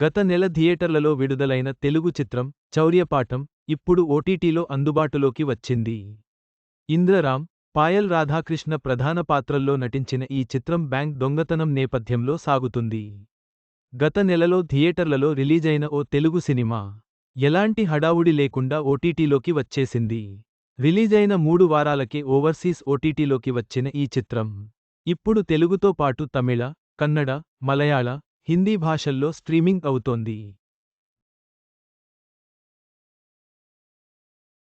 గత నెల థియేటర్లలో విడుదలైన తెలుగు చిత్రం చౌర్యపాఠం ఇప్పుడు ఓటీటీలో అందుబాటులోకి వచ్చింది. ఇంద్రరామ్ పాయల్ రాధాకృష్ణ ప్రధాన పాత్రల్లో నటించిన ఈ చిత్రం బ్యాంక్ దొంగతనం నేపథ్యంలో సాగుతుంది. గత నెలలో థియేటర్లలో రిలీజైన ఓ తెలుగు సినిమా ఎలాంటి హడావుడి లేకుండా ఓటీటీలోకి వచ్చేసింది. రిలీజైన మూడు వారాలకే ఓవర్సీస్ ఓటీటీలోకి వచ్చిన ఈ చిత్రం ఇప్పుడు తెలుగుతో పాటు తమిళ కన్నడ మలయాళ హిందీ భాషల్లో స్ట్రీమింగ్ అవుతోంది.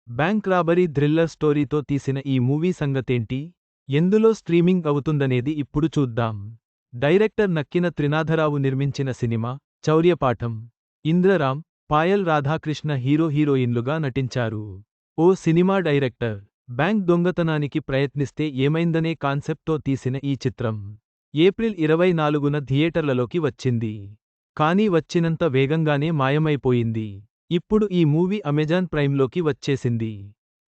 బ్యాంక్ రాబరీ థ్రిల్లర్ స్టోరీతో తీసిన ఈ మూవీ సంగతేంటి? ఎందులో స్ట్రీమింగ్ అవుతుందనేది ఇప్పుడు చూద్దాం. డైరెక్టర్ నక్కిన త్రినాథరావు నిర్మించిన సినిమా చౌర్యపాఠం. ఇంద్రరామ్ పాయల్ రాధాకృష్ణ హీరో హీరోయిన్లుగా నటించారు. ఓ సినిమా డైరెక్టర్ బ్యాంక్ దొంగతనానికి ప్రయత్నిస్తే ఏమైందనే కాన్సెప్ట్తో తీసిన ఈ చిత్రం. ఏప్రిల్ ఇరవై నాలుగున థియేటర్లలోకి వచ్చింది. కానీ వచ్చినంత వేగంగానే మాయమైపోయింది. ఇప్పుడు ఈ మూవీ అమెజాన్ ప్రైమ్లోకి వచ్చేసింది.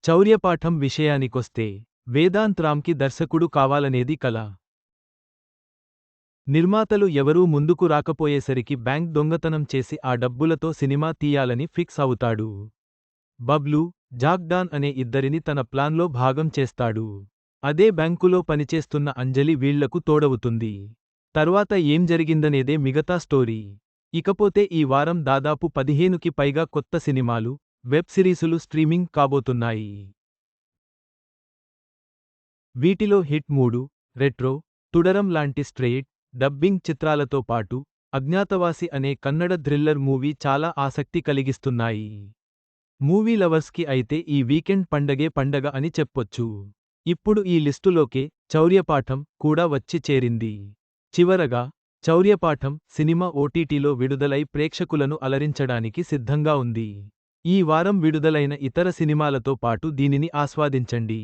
చౌర్యపాఠం విషయానికొస్తే వేదాంత్ రామ్కి దర్శకుడు కావాలనేది కల. నిర్మాతలు ఎవరూ ముందుకు రాకపోయేసరికి బ్యాంక్ దొంగతనం చేసి ఆ డబ్బులతో సినిమా తీయాలని ఫిక్స్ అవుతాడు. బబ్లు జాగ్డాన్ అనే ఇద్దరిని తన ప్లాన్లో భాగం చేస్తాడు. అదే బ్యాంకులో పనిచేస్తున్న అంజలి వీళ్ళకు తోడవుతుంది. తర్వాత ఏం జరిగిందనేదే మిగతా స్టోరీ. ఇకపోతే ఈ వారం దాదాపు పదిహేనుకి పైగా కొత్త సినిమాలు వెబ్ సిరీసులు స్ట్రీమింగ్ కాబోతున్నాయి. వీటిలో హిట్ మూడు రెట్రో తుడరం లాంటి స్ట్రెయిట్ డబ్బింగ్ చిత్రాలతో పాటు అజ్ఞాతవాసి అనే కన్నడ థ్రిల్లర్ మూవీ చాలా ఆసక్తి కలిగిస్తున్నాయి. మూవీ లవర్స్కి అయితే ఈ వీకెండ్ పండగే పండగ అని చెప్పొచ్చు. ఇప్పుడు ఈ లిస్టులోకే చౌర్యపాఠం కూడా వచ్చి చేరింది. చివరగా చౌర్యపాఠం సినిమా ఓటీటీలో విడుదలై ప్రేక్షకులను అలరించడానికి సిద్ధంగా ఉంది. ఈ వారం విడుదలైన ఇతర సినిమాలతో పాటు దీనిని ఆస్వాదించండి.